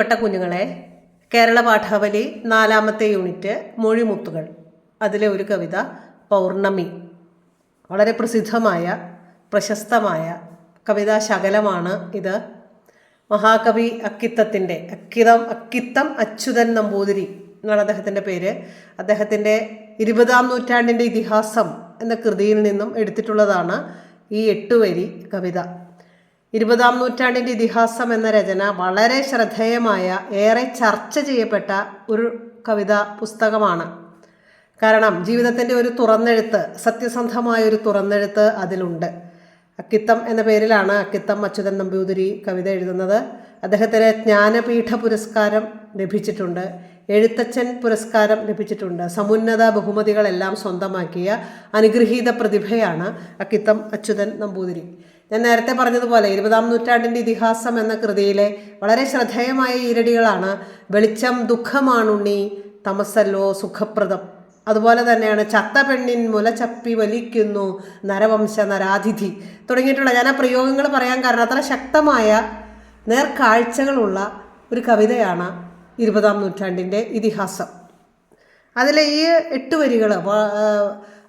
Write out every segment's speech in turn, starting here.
പെട്ട കുഞ്ഞുങ്ങളെ കേരള പാഠാവലി നാലാമത്തെ യൂണിറ്റ് മൊഴിമുത്തുകൾ. അതിലെ ഒരു കവിത പൗർണമി. വളരെ പ്രസിദ്ധമായ പ്രശസ്തമായ കവിതാ ശകലമാണ് ഇത്. മഹാകവി അക്കിത്തത്തിന്റെ അക്കിതം അക്കിത്തം അച്യുതൻ നമ്പൂതിരി എന്നാണ് അദ്ദേഹത്തിന്റെ പേര്. അദ്ദേഹത്തിന്റെ ഇരുപതാം നൂറ്റാണ്ടിന്റെ ഇതിഹാസം എന്ന കൃതിയിൽ നിന്നും എടുത്തിട്ടുള്ളതാണ് ഈ എട്ടുവരി കവിത. ഇരുപതാം നൂറ്റാണ്ടിന്റെ ഇതിഹാസം എന്ന രചന വളരെ ശ്രദ്ധേയമായ ഏറെ ചർച്ച ചെയ്യപ്പെട്ട ഒരു കവിതാ പുസ്തകമാണ്. കാരണം ജീവിതത്തിന്റെ ഒരു തുറന്നെഴുത്ത് സത്യസന്ധമായ ഒരു തുറന്നെഴുത്ത് അതിലുണ്ട്. അക്കിത്തം എന്ന പേരിലാണ് അക്കിത്തം അച്യുതൻ നമ്പൂതിരി കവിത എഴുതുന്നത്. അദ്ദേഹത്തിന് ജ്ഞാനപീഠ പുരസ്കാരം ലഭിച്ചിട്ടുണ്ട്. എഴുത്തച്ഛൻ പുരസ്കാരം ലഭിച്ചിട്ടുണ്ട്. സമുന്നത ബഹുമതികളെല്ലാം സ്വന്തമാക്കിയ അനുഗ്രഹീത പ്രതിഭയാണ് അക്കിത്തം അച്യുതൻ നമ്പൂതിരി. ഞാൻ നേരത്തെ പറഞ്ഞതുപോലെ ഇരുപതാം നൂറ്റാണ്ടിന്റെ ഇതിഹാസം എന്ന കൃതിയിലെ വളരെ ശ്രദ്ധേയമായ ഈരടികളാണ് വെളിച്ചം ദുഃഖമാണുണ്ണി തമസല്ലോ സുഖപ്രദം. അതുപോലെ തന്നെയാണ് ചത്ത പെണ്ണിൻ മുല ചപ്പി വലിക്കുന്നു നരവംശ നരാതിഥി തുടങ്ങിയിട്ടുള്ള ഞാൻ ആ പ്രയോഗങ്ങൾ പറയാൻ കാരണം അത്ര ശക്തമായ നേർക്കാഴ്ചകളുള്ള ഒരു കവിതയാണ് ഇരുപതാം നൂറ്റാണ്ടിന്റെ ഇതിഹാസം. അതിലെ ഈ എട്ട് വരികൾ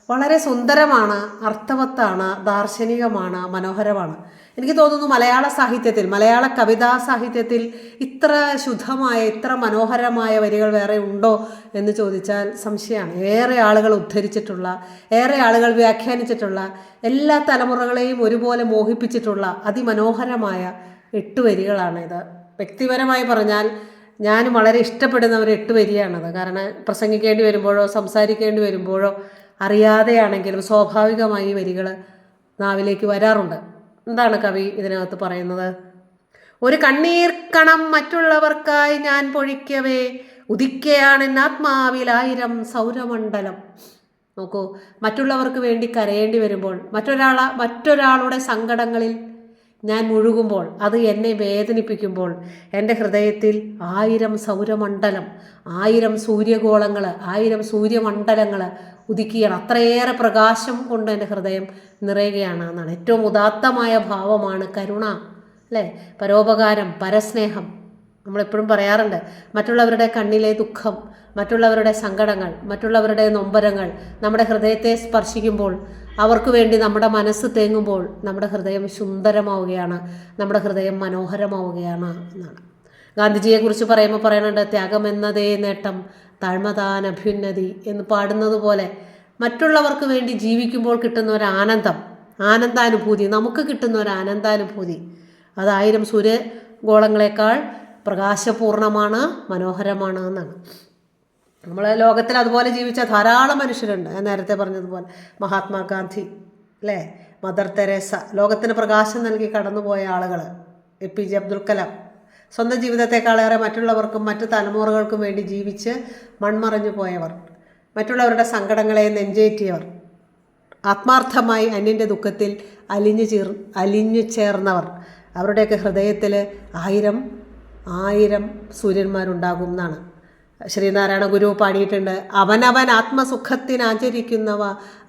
വളരെ സുന്ദരമാണ് അർത്ഥവത്താണ് ദാർശനികമാണ് മനോഹരമാണ്. എനിക്ക് തോന്നുന്നു മലയാള സാഹിത്യത്തിൽ മലയാള കവിതാ സാഹിത്യത്തിൽ ഇത്ര ശുദ്ധമായ ഇത്ര മനോഹരമായ വരികൾ വേറെ ഉണ്ടോ എന്ന് ചോദിച്ചാൽ സംശയമാണ്. ഏറെ ആളുകൾ ഉദ്ധരിച്ചിട്ടുള്ള ഏറെ ആളുകൾ വ്യാഖ്യാനിച്ചിട്ടുള്ള എല്ലാ തലമുറകളെയും ഒരുപോലെ മോഹിപ്പിച്ചിട്ടുള്ള അതിമനോഹരമായ എട്ട് വരികളാണ് ഇത് വ്യക്തിപരമായി പറഞ്ഞാൽ ഞാൻ വളരെ ഇഷ്ടപ്പെടുന്ന ഒരു എട്ട് വരിയാണത്. കാരണം പ്രസംഗിക്കേണ്ടി വരുമ്പോഴോ സംസാരിക്കേണ്ടി വരുമ്പോഴോ അറിയാതെയാണെങ്കിലും സ്വാഭാവികമായി വരികൾ നാവിലേക്ക് വരാറുണ്ട്. എന്താണ് കവി ഇതിനകത്ത് പറയുന്നത്? ഒരു കണ്ണീർ കണം മറ്റുള്ളവർക്കായി ഞാൻ പൊഴിക്കവേ ഉദിക്കയാണ് ആത്മാവിലായിരം സൗരമണ്ഡലം. നോക്കൂ മറ്റുള്ളവർക്ക് വേണ്ടി കരയേണ്ടി വരുമ്പോൾ മറ്റൊരാള മറ്റൊരാളുടെ സങ്കടങ്ങളിൽ ഞാൻ മുഴുകുമ്പോൾ അത് എന്നെ വേദനിപ്പിക്കുമ്പോൾ എന്റെ ഹൃദയത്തിൽ ആയിരം സൗരമണ്ഡലം ആയിരം സൂര്യഗോളങ്ങൾ ആയിരം സൂര്യമണ്ഡലങ്ങൾ ഉദിക്കുകയാണ്. അത്രയേറെ പ്രകാശം കൊണ്ട് എന്റെ ഹൃദയം നിറയുകയാണ്. എന്നാണ് ഏറ്റവും ഉദാത്തമായ ഭാവമാണ് കരുണ അല്ലേ? പരോപകാരം പരസ്നേഹം. നമ്മളെപ്പോഴും പറയാറുണ്ട് മറ്റുള്ളവരുടെ കണ്ണിലെ ദുഃഖം മറ്റുള്ളവരുടെ സങ്കടങ്ങൾ മറ്റുള്ളവരുടെ നൊമ്പരങ്ങൾ നമ്മുടെ ഹൃദയത്തെ സ്പർശിക്കുമ്പോൾ അവർക്ക് വേണ്ടി നമ്മുടെ മനസ്സ് തേങ്ങുമ്പോൾ നമ്മുടെ ഹൃദയം സുന്ദരമാവുകയാണ് നമ്മുടെ ഹൃദയം മനോഹരമാവുകയാണ് എന്നാണ്. ഗാന്ധിജിയെക്കുറിച്ച് പറയുമ്പോൾ പറയുന്നുണ്ട് ത്യാഗം എന്നതേ നേട്ടം താഴ്മതാൻ അഭ്യുന്നതി എന്ന് പാടുന്നത് പോലെ മറ്റുള്ളവർക്ക് വേണ്ടി ജീവിക്കുമ്പോൾ കിട്ടുന്ന ഒരു ആനന്ദം ആനന്ദാനുഭൂതി നമുക്ക് കിട്ടുന്ന ഒരു ആനന്ദാനുഭൂതി. അതായിരം സൂര്യഗോളങ്ങളെക്കാൾ പ്രകാശപൂർണമാണ് മനോഹരമാണ് എന്നാണ്. നമ്മൾ ലോകത്തിൽ അതുപോലെ ജീവിച്ച ധാരാളം മനുഷ്യരുണ്ട്. ഞാൻ നേരത്തെ പറഞ്ഞതുപോലെ മഹാത്മാഗാന്ധി അല്ലേ? മദർ തെരേസ ലോകത്തിന് പ്രകാശം നൽകി കടന്നുപോയ ആളുകൾ A P J Abdul Kalam. സ്വന്തം ജീവിതത്തെക്കാളേറെ മറ്റുള്ളവർക്കും മറ്റു തലമുറകൾക്കും വേണ്ടി ജീവിച്ച് മൺമറഞ്ഞു പോയവർ മറ്റുള്ളവരുടെ സങ്കടങ്ങളെ നെഞ്ചേറ്റിയവർ ആത്മാർത്ഥമായി അന്യന്റെ ദുഃഖത്തിൽ അലിഞ്ഞു ചേർ അലിഞ്ഞു ചേർന്നവർ. അവരുടെയൊക്കെ ഹൃദയത്തിൽ ആയിരം ആയിരം സൂര്യന്മാരുണ്ടാകും എന്നാണ്. ശ്രീനാരായണ ഗുരു പാടിയിട്ടുണ്ട് അവനവൻ ആത്മസുഖത്തിനാചരിക്കുന്നവ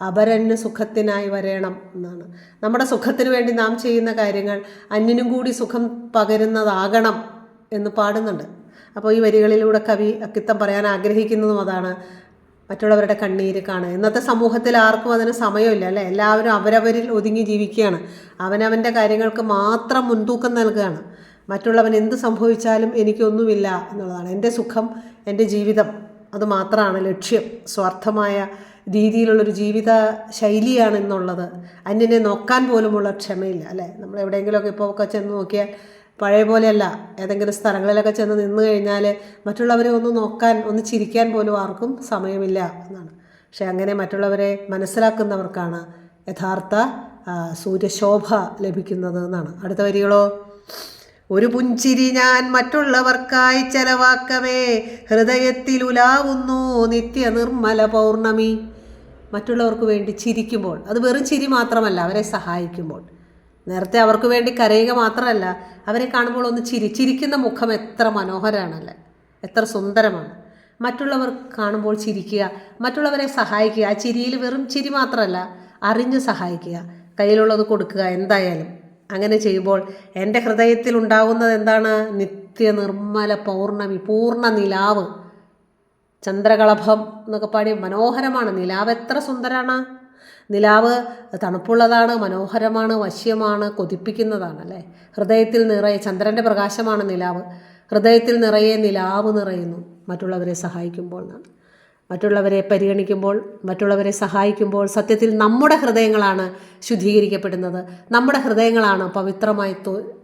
അപരന് സുഖത്തിനായി വരേണം എന്നാണ്. നമ്മുടെ സുഖത്തിന് വേണ്ടി നാം ചെയ്യുന്ന കാര്യങ്ങൾ അന്യനും കൂടി സുഖം പകരുന്നതാകണം എന്ന് പാടുന്നുണ്ട്. അപ്പോൾ ഈ വരികളിലൂടെ കവി അക്കിത്തം പറയാൻ ആഗ്രഹിക്കുന്നതും അതാണ് മറ്റുള്ളവരുടെ കണ്ണീര് കാണുക. ഇന്നത്തെ സമൂഹത്തിൽ ആർക്കും അതിന് സമയമില്ല അല്ലേ? എല്ലാവരും അവരവരിൽ ഒതുങ്ങി ജീവിക്കുകയാണ്. അവനവന്റെ കാര്യങ്ങൾക്ക് മാത്രം മുൻതൂക്കം നൽകുകയാണ്. മറ്റുള്ളവൻ എന്ത് സംഭവിച്ചാലും എനിക്കൊന്നുമില്ല എന്നുള്ളതാണ്. എന്റെ സുഖം എന്റെ ജീവിതം അത് മാത്രമാണ് ലക്ഷ്യം. സ്വാർത്ഥമായ രീതിയിലുള്ളൊരു ജീവിത ശൈലിയാണ് എന്നുള്ളത്. അന്യനെ നോക്കാൻ പോലുമുള്ള ക്ഷമയില്ല അല്ലേ? നമ്മൾ എവിടെയെങ്കിലുമൊക്കെ ഇപ്പോൾ ഒക്കെ ചെന്ന് നോക്കിയാൽ പഴയ പോലെയല്ല. ഏതെങ്കിലും സ്ഥലങ്ങളിലൊക്കെ ചെന്ന് നിന്ന് കഴിഞ്ഞാൽ മറ്റുള്ളവരെ ഒന്ന് നോക്കാൻ ഒന്ന് ചിരിക്കാൻ പോലും ആർക്കും സമയമില്ല എന്നാണ്. പക്ഷേ അങ്ങനെ മറ്റുള്ളവരെ മനസ്സിലാക്കുന്നവർക്കാണ് യഥാർത്ഥ സൂര്യശോഭ ലഭിക്കുന്നത് എന്നാണ്. അടുത്ത വരികളോ? ഒരു പുഞ്ചിരി ഞാൻ മറ്റുള്ളവർക്കായി ചെലവാക്കവേ ഹൃദയത്തിൽ ഉലാവുന്നു നിത്യ നിർമ്മല പൗർണമി. മറ്റുള്ളവർക്ക് വേണ്ടി ചിരിക്കുമ്പോൾ അത് വെറും ചിരി മാത്രമല്ല അവരെ സഹായിക്കുമ്പോൾ. നേരത്തെ അവർക്ക് വേണ്ടി കരയുക മാത്രമല്ല അവരെ കാണുമ്പോൾ ഒന്ന് ചിരിച്ചിരിക്കുന്ന മുഖം എത്ര മനോഹരമാണല്ലേ? എത്ര സുന്ദരമാണ്. മറ്റുള്ളവർ കാണുമ്പോൾ ചിരിക്കുക മറ്റുള്ളവരെ സഹായിക്കുക. ആ ചിരിയിൽ വെറും ചിരി മാത്രമല്ല അറിഞ്ഞ് സഹായിക്കുക. കയ്യിലുള്ളത് കൊടുക്കുക എന്തായാലും. അങ്ങനെ ചെയ്യുമ്പോൾ എന്റെ ഹൃദയത്തിൽ ഉണ്ടാകുന്നത് എന്താണ്? നിത്യ നിർമ്മല പൗർണമി പൂർണ നിലാവ്. ചന്ദ്രകളഭം എന്നൊക്കെ പാടി മനോഹരമാണ്. നിലാവ് എത്ര സുന്ദരമാണ് നിലാവ് തണുപ്പുള്ളതാണ് മനോഹരമാണ് വശ്യമാണ് കൊതിപ്പിക്കുന്നതാണ് അല്ലേ ഹൃദയത്തിൽ നിറയെ ചന്ദ്രന്റെ പ്രകാശമാണ് നിലാവ്. ഹൃദയത്തിൽ നിറയെ നിലാവ് നിറയുന്നു. മറ്റുള്ളവരെ സഹായിക്കുമ്പോൾ എന്നാണ് മറ്റുള്ളവരെ പരിഗണിക്കുമ്പോൾ മറ്റുള്ളവരെ സഹായിക്കുമ്പോൾ സത്യത്തിൽ നമ്മുടെ ഹൃദയങ്ങളാണ് ശുദ്ധീകരിക്കപ്പെടുന്നത്. നമ്മുടെ ഹൃദയങ്ങളാണ് പവിത്രമായി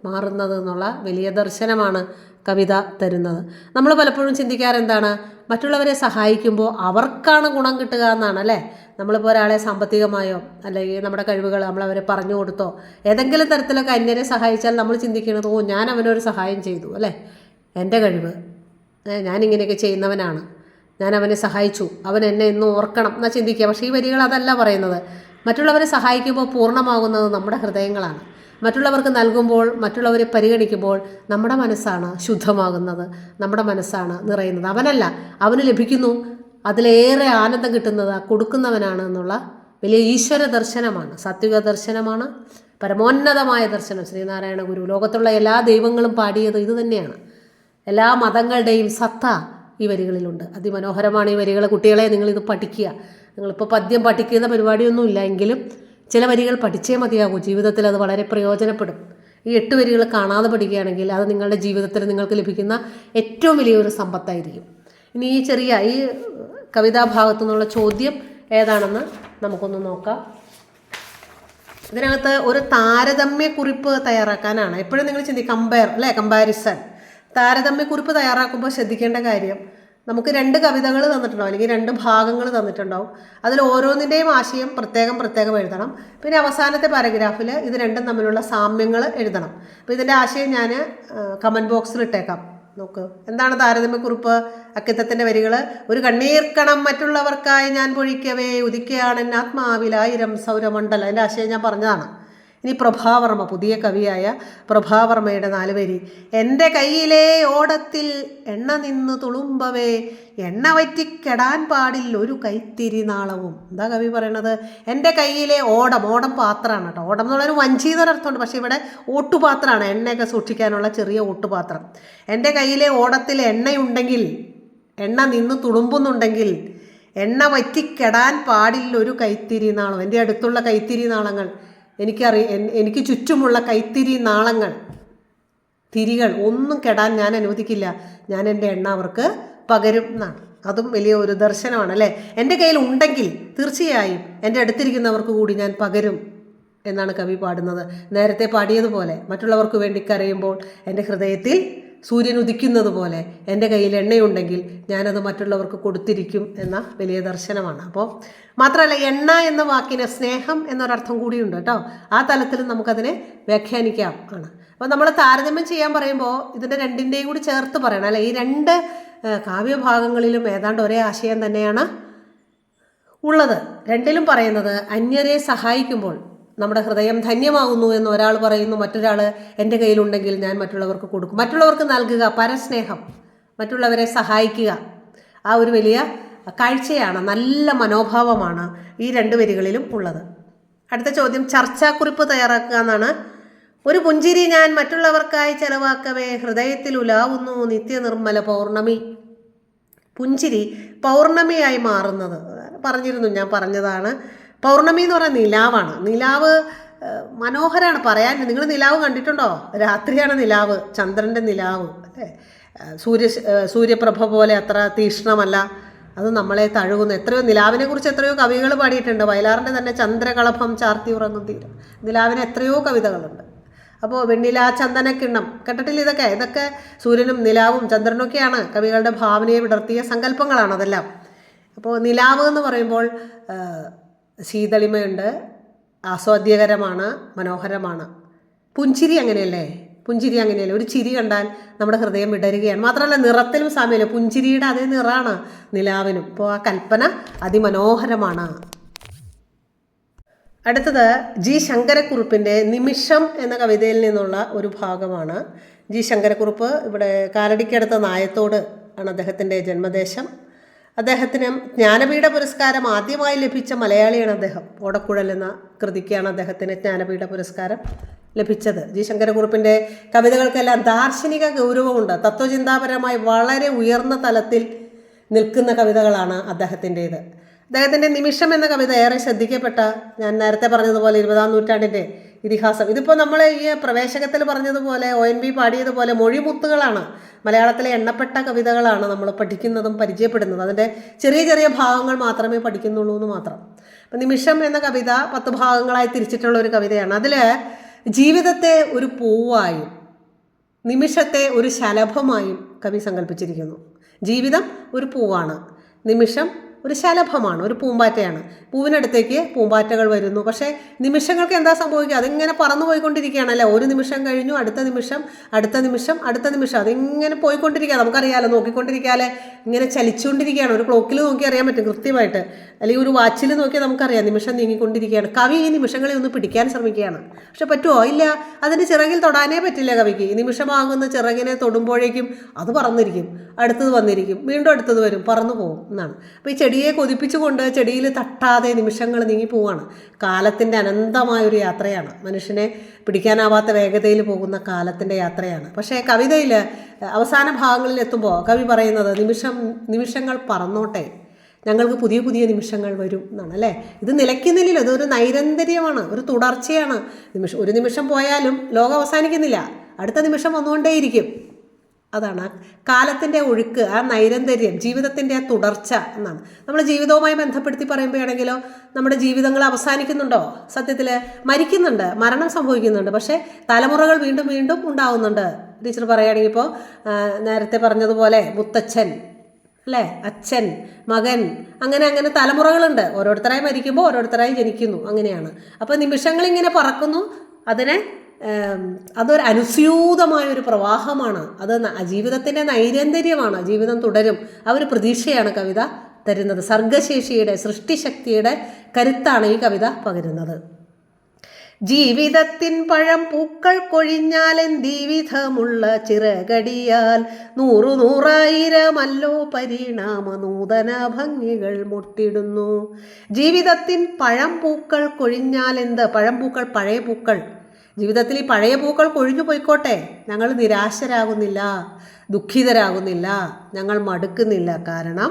മാറുന്നത് എന്നുള്ള വലിയ ദർശനമാണ് കവിത തരുന്നത്. നമ്മൾ പലപ്പോഴും ചിന്തിക്കാറെന്താണ് മറ്റുള്ളവരെ സഹായിക്കുമ്പോൾ അവർക്കാണ് ഗുണം കിട്ടുക എന്നാണ് അല്ലേ? നമ്മളിപ്പോൾ ഒരാളെ സാമ്പത്തികമായോ അല്ലെങ്കിൽ നമ്മുടെ കഴിവുകൾ നമ്മളവരെ പറഞ്ഞു കൊടുത്തോ ഏതെങ്കിലും തരത്തിലൊക്കെ അന്യരെ സഹായിച്ചാൽ നമ്മൾ ചിന്തിക്കുന്നത് ഓ ഞാൻ അവനൊരു സഹായം ചെയ്തു അല്ലേ? എന്റെ കഴിവ്. ഞാനിങ്ങനെയൊക്കെ ചെയ്യുന്നവനാണ്. ഞാൻ അവനെ സഹായിച്ചു. അവൻ എന്നെ ഇന്ന് ഓർക്കണം എന്നാ ചിന്തിക്കുക. പക്ഷേ ഈ വരികൾ അതല്ല പറയുന്നത്. മറ്റുള്ളവരെ സഹായിക്കുമ്പോൾ പൂർണമാകുന്നത് നമ്മുടെ ഹൃദയങ്ങളാണ്. മറ്റുള്ളവർക്ക് നൽകുമ്പോൾ മറ്റുള്ളവരെ പരിഗണിക്കുമ്പോൾ നമ്മുടെ മനസ്സാണ് ശുദ്ധമാകുന്നത്. നമ്മുടെ മനസ്സാണ് നിറയുന്നത്. അവനല്ല. അവന് ലഭിക്കുന്നു. അതിലേറെ ആനന്ദം കിട്ടുന്നത് ആ കൊടുക്കുന്നവനാണ് എന്നുള്ള വലിയ ഈശ്വര ദർശനമാണ് സാത്വിക ദർശനമാണ് പരമോന്നതമായ ദർശനം. ശ്രീനാരായണ ഗുരു ലോകത്തുള്ള എല്ലാ ദൈവങ്ങളും പാടിയത് ഇത് തന്നെയാണ്. എല്ലാ മതങ്ങളുടെയും സത്ത ഈ വരികളിലുണ്ട്. അതിമനോഹരമാണ് ഈ വരികൾ. കുട്ടികളെ നിങ്ങളിത് പഠിക്കുക. നിങ്ങളിപ്പോൾ പദ്യം പഠിക്കുന്ന പരിപാടിയൊന്നുമില്ല എങ്കിലും ചില വരികൾ പഠിച്ചേ മതിയാകൂ. ജീവിതത്തിൽ അത് വളരെ പ്രയോജനപ്പെടും. ഈ എട്ട് വരികൾ കാണാതെ പഠിക്കുകയാണെങ്കിൽ അത് നിങ്ങളുടെ ജീവിതത്തിൽ നിങ്ങൾക്ക് ലഭിക്കുന്ന ഏറ്റവും വലിയൊരു സമ്പത്തായിരിക്കും. ഇനി ഈ ചെറിയ ഈ കവിതാഭാഗത്തു നിന്നുള്ള ചോദ്യം ഏതാണെന്ന് നമുക്കൊന്ന് നോക്കാം. ഇതിനകത്ത് ഒരു താരതമ്യക്കുറിപ്പ് തയ്യാറാക്കാനാണ്. എപ്പോഴും നിങ്ങൾ ചിന്തിക്കും കമ്പയർ അല്ലേ? കമ്പാരിസൺ താരതമ്യക്കുറിപ്പ് തയ്യാറാക്കുമ്പോൾ ശ്രദ്ധിക്കേണ്ട കാര്യം നമുക്ക് രണ്ട് കവിതകൾ തന്നിട്ടുണ്ടാവും അല്ലെങ്കിൽ രണ്ട് ഭാഗങ്ങൾ തന്നിട്ടുണ്ടാവും. അതിൽ ഓരോന്നിന്റെയും ആശയം പ്രത്യേകം പ്രത്യേകം എഴുതണം. പിന്നെ അവസാനത്തെ പാരഗ്രാഫിൽ ഇത് രണ്ടും തമ്മിലുള്ള സാമ്യങ്ങൾ എഴുതണം. അപ്പോൾ ഇതിന്റെ ആശയം ഞാൻ കമന്റ് ബോക്സിൽ ഇട്ടേക്കാം. നോക്ക്. എന്താണ് താരതമ്യക്കുറിപ്പ്? അക്കിത്തത്തിന്റെ വരികൾ ഒരു കണ്ണീർക്കണം മറ്റുള്ളവർക്കായി ഞാൻ പൊഴിക്കവേ ഉദിക്കുകയാണ് എൻ ആത്മാവിലായിരം സൗരമണ്ഡലം. അതിന്റെ ആശയം ഞാൻ പറഞ്ഞതാണ്. ഇനി പ്രഭാവർമ്മ പുതിയ കവിയായ പ്രഭാവർമ്മയുടെ നാല് വരി എന്റെ കയ്യിലെ ഓടത്തിൽ എണ്ണ നിന്ന് തുളുമ്പവേ എണ്ണ വറ്റിക്കെടാൻ പാടില്ല ഒരു കൈത്തിരി നാളവും. എന്താ കവി പറയണത്? എന്റെ കയ്യിലെ ഓടം ഓടം പാത്രമാണ് കേട്ടോ. ഓടം എന്നുള്ളൊരു വഞ്ചീതര അർത്ഥമുണ്ട് പക്ഷേ ഇവിടെ ഓട്ടുപാത്രമാണ് എണ്ണയൊക്കെ സൂക്ഷിക്കാനുള്ള ചെറിയ ഓട്ടുപാത്രം. എന്റെ കയ്യിലെ ഓടത്തിൽ എണ്ണയുണ്ടെങ്കിൽ എണ്ണ നിന്ന് തുളുമ്പുന്നുണ്ടെങ്കിൽ എണ്ണ വറ്റിക്കെടാൻ പാടില്ല ഒരു കൈത്തിരി നാളം. എന്റെ അടുത്തുള്ള കൈത്തിരി നാളങ്ങൾ. എനിക്കറി എനിക്ക് ചുറ്റുമുള്ള കൈത്തിരി നാളങ്ങൾ തിരികൾ ഒന്നും കെടാൻ ഞാൻ അനുവദിക്കില്ല. ഞാൻ എന്റെ എണ്ണ അവർക്ക് പകരും എന്നാണ്. അതും വലിയ ഒരു ദർശനമാണ് അല്ലേ? എന്റെ കയ്യിൽ ഉണ്ടെങ്കിൽ തീർച്ചയായും എന്റെ അടുത്തിരിക്കുന്നവർക്ക് കൂടി ഞാൻ പകരും എന്നാണ് കവി പാടുന്നത്. നേരത്തെ പാടിയതുപോലെ മറ്റുള്ളവർക്ക് വേണ്ടി കരയുമ്പോൾ എന്റെ ഹൃദയത്തിൽ സൂര്യൻ ഉദിക്കുന്നത് പോലെ എന്റെ കയ്യിൽ എണ്ണയുണ്ടെങ്കിൽ ഞാനത് മറ്റുള്ളവർക്ക് കൊടുത്തിരിക്കും എന്ന വലിയ ദർശനമാണ്. അപ്പോൾ മാത്രമല്ല എണ്ണ എന്ന വാക്കിന് സ്നേഹം എന്നൊരർത്ഥം കൂടിയുണ്ട് കേട്ടോ. ആ തലത്തിൽ നമുക്കതിനെ വ്യാഖ്യാനിക്കാം ആണ്. അപ്പോൾ നമ്മൾ താരതമ്യം ചെയ്യാൻ പറയുമ്പോൾ ഇതിന്റെ രണ്ടിന്റെയും കൂടി ചേർത്ത് പറയണം. അല്ലെ? ഈ രണ്ട് കാവ്യഭാഗങ്ങളിലും ഏതാണ്ട് ഒരേ ആശയം തന്നെയാണ് ഉള്ളത്. രണ്ടിലും പറയുന്നത് അന്യരെ സഹായിക്കുമ്പോൾ നമ്മുടെ ഹൃദയം ധന്യമാകുന്നു എന്ന് ഒരാൾ പറയുന്നു മറ്റൊരാൾ എന്റെ കയ്യിലുണ്ടെങ്കിൽ ഞാൻ മറ്റുള്ളവർക്ക് കൊടുക്കും. മറ്റുള്ളവർക്ക് നൽകുക പരസ്നേഹം മറ്റുള്ളവരെ സഹായിക്കുക. ആ ഒരു വലിയ കാഴ്ചയാണ് നല്ല മനോഭാവമാണ് ഈ രണ്ട് വരികളിലും ഉള്ളത്. അടുത്ത ചോദ്യം ചർച്ചാക്കുറിപ്പ് തയ്യാറാക്കുക എന്നാണ്. ഒരു പുഞ്ചിരി ഞാൻ മറ്റുള്ളവർക്കായി ചെലവാക്കവേ ഹൃദയത്തിൽ ഉലാവുന്നു നിത്യനിർമ്മല പൗർണമി. പുഞ്ചിരി പൗർണമിയായി മാറുന്നത്. പറഞ്ഞിരുന്നു ഞാൻ പറഞ്ഞതാണ്. പൗർണമി എന്ന് പറയുന്നത് നിലാവാണ്. നിലാവ് മനോഹരമാണ് പറയാൻ. നിങ്ങൾ നിലാവ് കണ്ടിട്ടുണ്ടോ? രാത്രിയാണ് നിലാവ് ചന്ദ്രന്റെ നിലാവ് അല്ലേ? സൂര്യ സൂര്യപ്രഭ പോലെ അത്ര തീക്ഷ്ണമല്ല അത് നമ്മളെ തഴുകുന്നു. എത്രയോ നിലാവിനെ കുറിച്ച് എത്രയോ കവികൾ പാടിയിട്ടുണ്ട്. വയലാറിന്റെ തന്നെ ചന്ദ്രകളഭം ചാർത്തി ഉറങ്ങും തീരും. നിലാവിന് എത്രയോ കവിതകളുണ്ട്. അപ്പോൾ വെണ്ണില ചന്ദനക്കിണ്ണം കേട്ടിട്ടില്ല ഇതൊക്കെ? ഇതൊക്കെ സൂര്യനും നിലാവും ചന്ദ്രനൊക്കെയാണ് കവികളുടെ ഭാവനയെ വിടർത്തിയ സങ്കല്പങ്ങളാണ് അതെല്ലാം. അപ്പോൾ നിലാവ് എന്ന് പറയുമ്പോൾ ശീതളിമയുണ്ട്. ആസ്വാദ്യകരമാണ് മനോഹരമാണ്. പുഞ്ചിരി അങ്ങനെയല്ലേ? പുഞ്ചിരി അങ്ങനെയല്ലേ? ഒരു ചിരി കണ്ടാൽ നമ്മുടെ ഹൃദയം വിടരുകയാണ്. മാത്രമല്ല നിറത്തിലും സാമ്യമല്ല. പുഞ്ചിരിയുടെ അതേ നിറാണ് നിലാവിനും. അപ്പോൾ ആ കൽപ്പന അതിമനോഹരമാണ്. അടുത്തത് ജി ശങ്കരക്കുറുപ്പിന്റെ നിമിഷം എന്ന കവിതയിൽ നിന്നുള്ള ഒരു ഭാഗമാണ്. ജി ശങ്കരക്കുറുപ്പ് ഇവിടെ കാലടിക്കടുത്ത നായത്തോട് ആണ് അദ്ദേഹത്തിന്റെ ജന്മദേശം. അദ്ദേഹത്തിന് ജ്ഞാനപീഠ പുരസ്കാരം ആദ്യമായി ലഭിച്ച മലയാളിയാണ് അദ്ദേഹം. ഓടക്കുഴൽ എന്ന കൃതിക്കാണ് അദ്ദേഹത്തിന് ജ്ഞാനപീഠ പുരസ്കാരം ലഭിച്ചത്. ജി. ശങ്കരക്കുറുപ്പിന്റെ കവിതകൾക്കെല്ലാം ദാർശനിക ഗൗരവമുണ്ട്. തത്വചിന്താപരമായി വളരെ ഉയർന്ന തലത്തിൽ നിൽക്കുന്ന കവിതകളാണ് അദ്ദേഹത്തിന്റേത്. അദ്ദേഹത്തിന്റെ നിമിഷം എന്ന കവിത ഏറെ ശ്രദ്ധിക്കപ്പെട്ട ഞാൻ നേരത്തെ പറഞ്ഞതുപോലെ ഇരുപതാം നൂറ്റാണ്ടിന്റെ ഇതിഹാസം. ഇതിപ്പോൾ നമ്മൾ ഈ പ്രവേശകത്തിൽ പറഞ്ഞതുപോലെ ഒ എൻ ബി പാടിയതുപോലെ മൊഴിമുത്തുകളാണ്. മലയാളത്തിലെ എണ്ണപ്പെട്ട കവിതകളാണ് നമ്മൾ പഠിക്കുന്നതും പരിചയപ്പെടുന്നതും. അതിന്റെ ചെറിയ ചെറിയ ഭാഗങ്ങൾ മാത്രമേ പഠിക്കുന്നുള്ളൂ എന്ന് മാത്രം. അപ്പം നിമിഷം എന്ന കവിത പത്ത് ഭാഗങ്ങളായി തിരിച്ചിട്ടുള്ള ഒരു കവിതയാണ്. അതിൽ ജീവിതത്തെ ഒരു പൂവായും നിമിഷത്തെ ഒരു ശലഭമായും കവി സങ്കല്പിച്ചിരിക്കുന്നു. ജീവിതം ഒരു പൂവാണ്. നിമിഷം ഒരു ശലഭമാണ് ഒരു പൂമ്പാറ്റയാണ്. പൂവിനടുത്തേക്ക് പൂമ്പാറ്റകൾ വരുന്നു. പക്ഷേ നിമിഷങ്ങൾക്ക് എന്താ സംഭവിക്കുക? അതിങ്ങനെ പറന്നു പോയിക്കൊണ്ടിരിക്കുകയാണ് അല്ലേ? ഒരു നിമിഷം കഴിഞ്ഞു അടുത്ത നിമിഷം അടുത്ത നിമിഷം അടുത്ത നിമിഷം. അതിങ്ങനെ പോയിക്കൊണ്ടിരിക്കുക നമുക്കറിയാലോ നോക്കിക്കൊണ്ടിരിക്കാതെ ഇങ്ങനെ ചലിച്ചുകൊണ്ടിരിക്കുകയാണ്. ഒരു ക്ലോക്കിൽ നോക്കി അറിയാൻ പറ്റും കൃത്യമായിട്ട്. അല്ലെങ്കിൽ ഒരു വാച്ചിൽ നോക്കിയാൽ നമുക്കറിയാം നിമിഷം നീങ്ങിക്കൊണ്ടിരിക്കുകയാണ്. കവി ഈ നിമിഷങ്ങളെ ഒന്ന് പിടിക്കാൻ ശ്രമിക്കുകയാണ്. പക്ഷെ പറ്റുമോ ഇല്ല. അതിന്റെ ചിറകിൽ തൊടാനേ പറ്റില്ല കവിക്ക്. ഈ നിമിഷമാകുന്ന ചിറകിനെ തൊടുമ്പോഴേക്കും അത് പറന്നിരിക്കും. അടുത്തത് വന്നിരിക്കും. വീണ്ടും അടുത്തത് വരും. പറന്നു പോകും എന്നാണ്. അപ്പോൾ ഈ ചെടിയെ കൊതിപ്പിച്ചുകൊണ്ട് ചെടിയിൽ തട്ടാതെ നിമിഷങ്ങൾ നീങ്ങി പോവാണ്. കാലത്തിന്റെ അനന്തമായൊരു യാത്രയാണ്. മനുഷ്യനെ പിടിക്കാനാവാത്ത വേഗതയിൽ പോകുന്ന കാലത്തിന്റെ യാത്രയാണ്. പക്ഷേ കവിതയിൽ അവസാന ഭാഗങ്ങളിൽ എത്തുമ്പോൾ കവി പറയുന്നത് നിമിഷം നിമിഷങ്ങൾ പറന്നോട്ടെ. ഞങ്ങൾക്ക് പുതിയ പുതിയ നിമിഷങ്ങൾ വരും എന്നാണ് അല്ലേ? ഇത് നിലയ്ക്കുന്നില്ലല്ലോ ഇതൊരു നൈരന്തര്യമാണ്. ഒരു തുടർച്ചയാണ്. നിമിഷം ഒരു നിമിഷം പോയാലും ലോകം അവസാനിക്കുന്നില്ല. അടുത്ത നിമിഷം വന്നുകൊണ്ടേയിരിക്കും. അതാണ് കാലത്തിന്റെ ഒഴുക്ക് ആ നൈരന്തര്യം ജീവിതത്തിന്റെ ആ തുടർച്ച എന്നാണ്. നമ്മൾ ജീവിതവുമായി ബന്ധപ്പെടുത്തി പറയുമ്പോഴാണെങ്കിലോ നമ്മുടെ ജീവിതങ്ങൾ അവസാനിക്കുന്നുണ്ടോ? സത്യത്തിൽ മരിക്കുന്നുണ്ട് മരണം സംഭവിക്കുന്നുണ്ട് പക്ഷേ തലമുറകൾ വീണ്ടും വീണ്ടും ഉണ്ടാവുന്നുണ്ട്. ടീച്ചർ പറയുകയാണെങ്കിൽ ഇപ്പോൾ നേരത്തെ പറഞ്ഞതുപോലെ മുത്തച്ഛൻ അല്ലേ? അച്ഛൻ മകൻ അങ്ങനെ അങ്ങനെ തലമുറകളുണ്ട്. ഓരോരുത്തരായി മരിക്കുമ്പോൾ ഓരോരുത്തരായി ജനിക്കുന്നു അങ്ങനെയാണ്. അപ്പോൾ നിമിഷങ്ങൾ ഇങ്ങനെ പറക്കുന്നു അതിനെ അതൊരു അനുസ്യൂതമായ ഒരു പ്രവാഹമാണ്. അത് ജീവിതത്തിന്റെ നൈരന്തര്യമാണ്. ജീവിതം തുടരും. ആ ഒരു പ്രതീക്ഷയാണ് കവിത തരുന്നത്. സർഗശേഷിയുടെ സൃഷ്ടിശക്തിയുടെ കരുത്താണ് ഈ കവിത പകരുന്നത്. ജീവിതത്തിൻ പഴം പൂക്കൾ കൊഴിഞ്ഞാൽ കൊഴിഞ്ഞാലെന്തീവിധമുള്ള ചിറകടിയാൽ നൂറു നൂറായിരമല്ലോ പരിണാമ നൂതന ഭംഗികൾ മുട്ടിടുന്നു. ജീവിതത്തിൻ പഴം പൂക്കൾ കൊഴിഞ്ഞാൽ എന്ത്? പഴം പൂക്കൾ പഴയ പൂക്കൾ. ജീവിതത്തിൽ ഈ പഴയ പൂക്കൾ കൊഴിഞ്ഞു പോയിക്കോട്ടെ. ഞങ്ങൾ നിരാശരാകുന്നില്ല ദുഃഖിതരാകുന്നില്ല ഞങ്ങൾ മടുക്കുന്നില്ല. കാരണം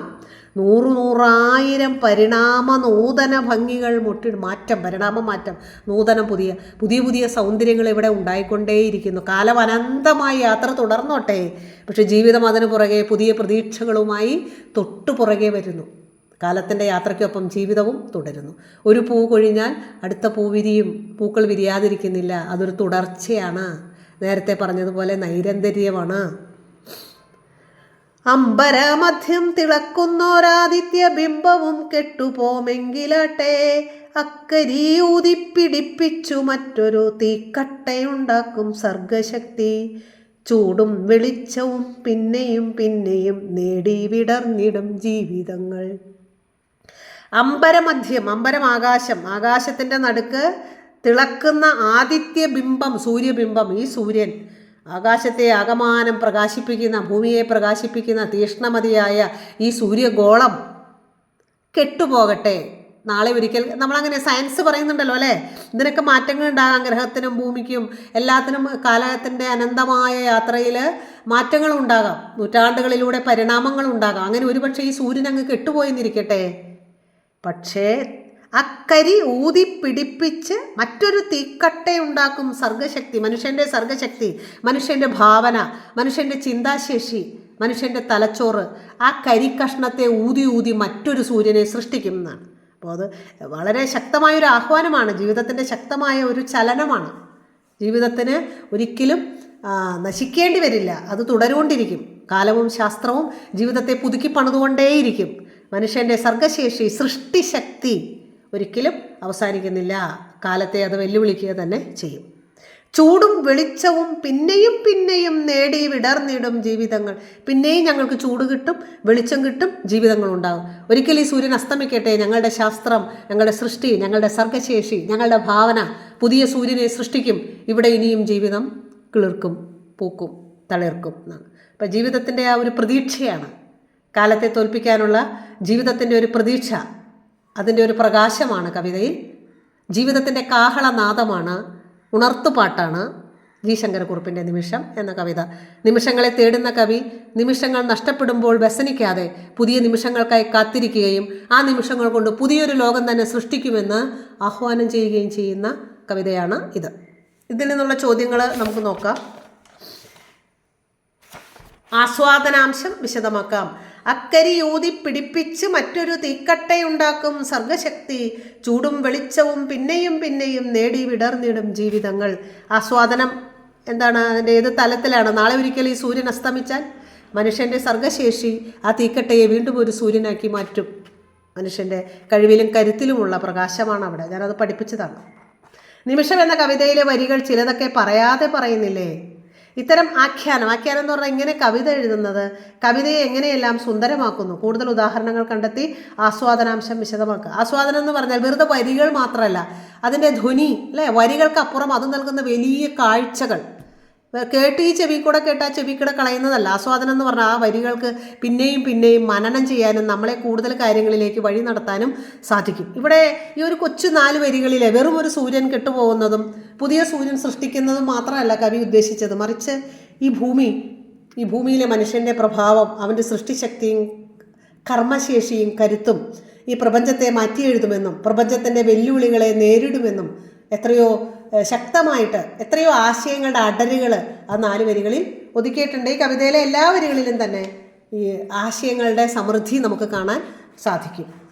നൂറു നൂറായിരം പരിണാമ നൂതന ഭംഗികൾ മുട്ടി മാറ്റം പരിണാമ മാറ്റം നൂതനം പുതിയ പുതിയ പുതിയ സൗന്ദര്യങ്ങൾ ഇവിടെ ഉണ്ടായിക്കൊണ്ടേയിരിക്കുന്നു. കാലം അനന്തമായി യാത്ര തുടർന്നോട്ടെ. പക്ഷെ ജീവിതം അതിന് പുറകെ പുതിയ പ്രതീക്ഷകളുമായി തൊട്ടു പുറകെ വരുന്നു. കാലത്തിന്റെ യാത്രയ്ക്കൊപ്പം ജീവിതവും തുടരുന്നു. ഒരു പൂ കൊഴിഞ്ഞാൽ അടുത്ത പൂ വിരിയും. പൂക്കൾ വിരിയാതിരിക്കുന്നില്ല. അതൊരു തുടർച്ചയാണ്. നേരത്തെ പറഞ്ഞതുപോലെ നൈരന്തര്യമാണ്. അമ്പരമധ്യം തിളക്കുന്നോരാദിത്യ ബിംബവും കെട്ടുപോമെങ്കിലട്ടെ അക്കരി ഊതിപ്പിടിപ്പിച്ചു മറ്റൊരു തീക്കട്ടയുണ്ടാക്കും സർഗശക്തി. ചൂടും വെളിച്ചവും പിന്നെയും പിന്നെയും നേടി വിടർന്നിടും ജീവിതങ്ങൾ. അമ്പരമധ്യം അമ്പരം ആകാശം ആകാശത്തിന്റെ നടുക്ക് തിളക്കുന്ന ആദിത്യ ബിംബം സൂര്യബിംബം ഈ സൂര്യൻ ആകാശത്തെ ആകമാനം പ്രകാശിപ്പിക്കുന്ന ഭൂമിയെ പ്രകാശിപ്പിക്കുന്ന തീഷ്ണമതിയായ ഈ സൂര്യഗോളം കെട്ടുപോകട്ടെ. നാളെ ഒരിക്കൽ നമ്മളങ്ങനെ സയൻസ് പറയുന്നുണ്ടല്ലോ അല്ലേ? ഇതിനൊക്കെ മാറ്റങ്ങൾ ഉണ്ടാകാം. ഗ്രഹത്തിനും ഭൂമിക്കും എല്ലാത്തിനും കാലത്തിന്റെ അനന്തമായ യാത്രയിൽ മാറ്റങ്ങൾ ഉണ്ടാകാം നൂറ്റാണ്ടുകളിലൂടെ പരിണാമങ്ങൾ ഉണ്ടാകാം അങ്ങനെ ഒരുപക്ഷെ ഈ സൂര്യൻ അങ്ങ് കെട്ടുപോയെന്നിരിക്കട്ടെ പക്ഷേ അക്കരി ഊതി പിടിപ്പിച്ച് മറ്റൊരു തീക്കട്ടയുണ്ടാക്കും സർഗശക്തി മനുഷ്യന്റെ സർഗശക്തി മനുഷ്യന്റെ ഭാവന മനുഷ്യന്റെ ചിന്താശേഷി മനുഷ്യന്റെ തലച്ചോറ് ആ കരിക്കഷ്ണത്തെ ഊതി ഊതി മറ്റൊരു സൂര്യനെ സൃഷ്ടിക്കും എന്നാണ് അപ്പോൾ അത് വളരെ ശക്തമായൊരു ആഹ്വാനമാണ് ജീവിതത്തിന്റെ ശക്തമായ ഒരു ചലനമാണ്. ജീവിതത്തിന് ഒരിക്കലും നശിക്കേണ്ടി വരില്ല അത് തുടരുകൊണ്ടിരിക്കും. കാലവും ശാസ്ത്രവും ജീവിതത്തെ പുതുക്കി പണിതുകൊണ്ടേയിരിക്കും. മനുഷ്യന്റെ സർഗശേഷി സൃഷ്ടിശക്തി ഒരിക്കലും അവസാനിക്കുന്നില്ല. കാലത്തെ അത് വെല്ലുവിളിക്കുക തന്നെ ചെയ്യും. ചൂടും വെളിച്ചവും പിന്നെയും പിന്നെയും നേടി വിടർന്നിടും ജീവിതങ്ങൾ. പിന്നെയും ഞങ്ങൾക്ക് ചൂട് കിട്ടും വെളിച്ചം കിട്ടും ജീവിതങ്ങൾ ഉണ്ടാകും. ഒരിക്കലും ഈ സൂര്യൻ അസ്തമിക്കട്ടെ ഞങ്ങളുടെ ശാസ്ത്രം ഞങ്ങളുടെ സൃഷ്ടി ഞങ്ങളുടെ സർഗശേഷി ഞങ്ങളുടെ ഭാവന പുതിയ സൂര്യനെ സൃഷ്ടിക്കും. ഇവിടെ ഇനിയും ജീവിതം കിളിർക്കും പൂക്കും തളിർക്കും എന്നാണ്. അപ്പം ജീവിതത്തിന്റെ ആ ഒരു പ്രതീക്ഷയാണ് കാലത്തെ തോൽപ്പിക്കാനുള്ള ജീവിതത്തിന്റെ ഒരു പ്രതീക്ഷ അതിന്റെ ഒരു പ്രകാശമാണ് കവിതയിൽ. ജീവിതത്തിന്റെ കാഹളനാദമാണ് ഉണർത്തുപാട്ടാണ് ജി ശങ്കരക്കുറുപ്പിന്റെ നിമിഷം എന്ന കവിത. നിമിഷങ്ങളെ തേടുന്ന കവി നിമിഷങ്ങൾ നഷ്ടപ്പെടുമ്പോൾ വ്യസനിക്കാതെ പുതിയ നിമിഷങ്ങൾക്കായി കാത്തിരിക്കുകയും ആ നിമിഷങ്ങൾ കൊണ്ട് പുതിയൊരു ലോകം തന്നെ സൃഷ്ടിക്കുമെന്ന് ആഹ്വാനം ചെയ്യുകയും ചെയ്യുന്ന കവിതയാണ് ഇത്. ഇതിൽ നിന്നുള്ള ചോദ്യങ്ങൾ നമുക്ക് നോക്കാം. ആസ്വാദനാംശം വിശദമാക്കാം. അക്കരി ഊതി പിടിപ്പിച്ച് മറ്റൊരു തീക്കട്ടയുണ്ടാക്കും സർഗശക്തി. ചൂടും വെളിച്ചവും പിന്നെയും പിന്നെയും നേടി വിടർന്നിടും ജീവിതങ്ങൾ. ആസ്വാദനം എന്താണ്? അതിന്റെ ഏത് തലത്തിലാണ്? നാളെ ഒരിക്കൽ ഈ സൂര്യൻ അസ്തമിച്ചാൽ മനുഷ്യന്റെ സർഗശേഷി ആ തീക്കട്ടയെ വീണ്ടും ഒരു സൂര്യനാക്കി മാറ്റും. മനുഷ്യന്റെ കഴിവിലും കരുത്തിലുമുള്ള പ്രകാശമാണ് അവിടെ. ഞാനത് പഠിപ്പിച്ചതാണ്. നിമിഷം എന്ന കവിതയിലെ വരികൾ ചിലതൊക്കെ പറയാതെ പറയുന്നില്ലേ? ഇത്തരം ആഖ്യാനം ആഖ്യാനം എന്ന് പറഞ്ഞാൽ എങ്ങനെ കവിത എഴുതുന്നത് കവിതയെ എങ്ങനെയെല്ലാം സുന്ദരമാക്കുന്നു? കൂടുതൽ ഉദാഹരണങ്ങൾ കണ്ടെത്തി ആസ്വാദനാംശം വിശദമാക്കുക. ആസ്വാദനം എന്ന് പറഞ്ഞാൽ വെറുതെ വരികൾ മാത്രമല്ല അതിന്റെ ധ്വനി അല്ലേ? വരികൾക്കപ്പുറം അത് നൽകുന്ന വലിയ കാഴ്ചകൾ. കേട്ട് ഈ ചെവി കൂടെ കേട്ടാൽ ചെവി കൂടെ കളയുന്നതല്ല. ആസ്വാദനം എന്ന് പറഞ്ഞാൽ ആ വരികൾക്ക് പിന്നെയും പിന്നെയും മനനം ചെയ്യാനും നമ്മളെ കൂടുതൽ കാര്യങ്ങളിലേക്ക് വഴി നടത്താനും സാധിക്കും. ഇവിടെ ഈ ഒരു കൊച്ചു നാല് വരികളിലെ വെറും ഒരു സൂര്യൻ കെട്ടുപോകുന്നതും പുതിയ സൂര്യൻ സൃഷ്ടിക്കുന്നത് മാത്രമല്ല കവി ഉദ്ദേശിച്ചത്. മറിച്ച് ഈ ഭൂമി ഈ ഭൂമിയിലെ മനുഷ്യന്റെ പ്രഭാവം അവന്റെ സൃഷ്ടിശക്തിയും കർമ്മശേഷിയും കരുത്തും ഈ പ്രപഞ്ചത്തെ മാറ്റിയെഴുതുമെന്നും പ്രപഞ്ചത്തിന്റെ വെല്ലുവിളികളെ നേരിടുമെന്നും എത്രയോ ശക്തമായിട്ട് എത്രയോ ആശയങ്ങളുടെ അടരുകൾ ആ നാല് വരികളിൽ ഒതുക്കിയിട്ടുണ്ട്. ഈ കവിതയിലെ എല്ലാ വരികളിലും തന്നെ ഈ ആശയങ്ങളുടെ സമൃദ്ധി നമുക്ക് കാണാൻ സാധിക്കും.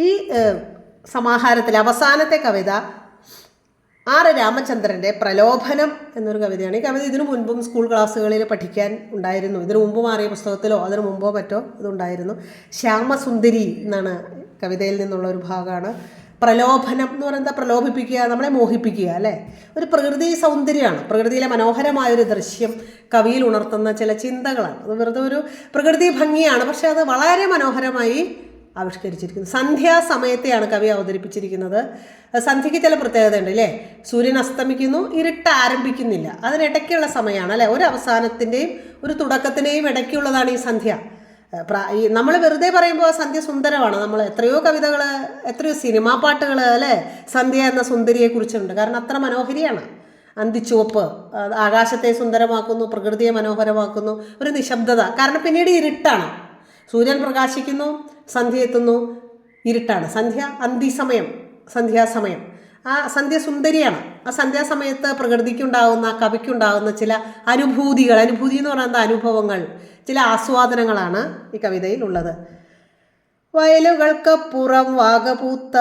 ഈ സമാഹാരത്തിലെ അവസാനത്തെ കവിത ആർ രാമചന്ദ്രന്റെ പ്രലോഭനം എന്നൊരു കവിതയാണ്. ഈ കവിത ഇതിനു മുൻപും സ്കൂൾ ക്ലാസ്സുകളിൽ പഠിക്കാൻ ഉണ്ടായിരുന്നു. ഇതിനു മുമ്പ് മാറിയ പുസ്തകത്തിലോ അതിനു മുമ്പോ മറ്റോ ഇതുണ്ടായിരുന്നു. ശ്യാമസുന്ദരി എന്നാണ് കവിതയിൽ നിന്നുള്ള ഒരു ഭാഗമാണ്. പ്രലോഭനം എന്ന് പറയുന്നത് പ്രലോഭിപ്പിക്കുക നമ്മളെ മോഹിപ്പിക്കുക അല്ലേ? ഒരു പ്രകൃതി സൗന്ദര്യമാണ്. പ്രകൃതിയിലെ മനോഹരമായൊരു ദൃശ്യം കവിയിൽ ഉണർത്തുന്ന ചില ചിന്തകളാണ്. അത് വെറുതെ ഒരു പ്രകൃതി ഭംഗിയാണ് പക്ഷേ അത് വളരെ മനോഹരമായി ആവിഷ്കരിച്ചിരിക്കുന്നത് സന്ധ്യാസമയത്തെയാണ് കവി അവതരിപ്പിച്ചിരിക്കുന്നത്. സന്ധ്യയ്ക്ക് ചില പ്രത്യേകത ഉണ്ട് അല്ലേ സൂര്യൻ അസ്തമിക്കുന്നു ഇരുട്ട് ആരംഭിക്കുന്നില്ല. അതിനിടയ്ക്കുള്ള സമയമാണ് അല്ലേ? ഒരു അവസാനത്തിന്റെയും ഒരു തുടക്കത്തിന്റെയും ഇടയ്ക്കുള്ളതാണ് ഈ സന്ധ്യ. ഈ നമ്മൾ വെറുതെ പറയുമ്പോൾ സന്ധ്യ സുന്ദരമാണ്. നമ്മൾ എത്രയോ കവിതകൾ എത്രയോ സിനിമാ പാട്ടുകൾ അല്ലേ? സന്ധ്യ എന്ന സുന്ദരിയെക്കുറിച്ചുണ്ട് കാരണം അത്ര മനോഹരിയാണ്. അന്തിച്ചുവപ്പ് ആകാശത്തെ സുന്ദരമാക്കുന്നു പ്രകൃതിയെ മനോഹരമാക്കുന്നു ഒരു നിശബ്ദത. കാരണം പിന്നീട് ഇരുട്ടാണ്. സൂര്യൻ പ്രകാശിക്കുന്നു സന്ധ്യ എത്തുന്നു ഇരുട്ടാണ്. സന്ധ്യ അന്തിസമയം സന്ധ്യാസമയം. ആ സന്ധ്യ സുന്ദരിയാണ് ആ സന്ധ്യാസമയത്ത് പ്രകൃതിക്കുണ്ടാകുന്ന കവിക്കുണ്ടാകുന്ന ചില അനുഭൂതികൾ. അനുഭൂതി എന്ന് പറയുന്നത് അനുഭവങ്ങൾ. ചില ആസ്വാദനങ്ങളാണ് ഈ കവിതയിൽ ഉള്ളത്. വയലുകൾക്കപ്പുറം വാഗപൂത്ത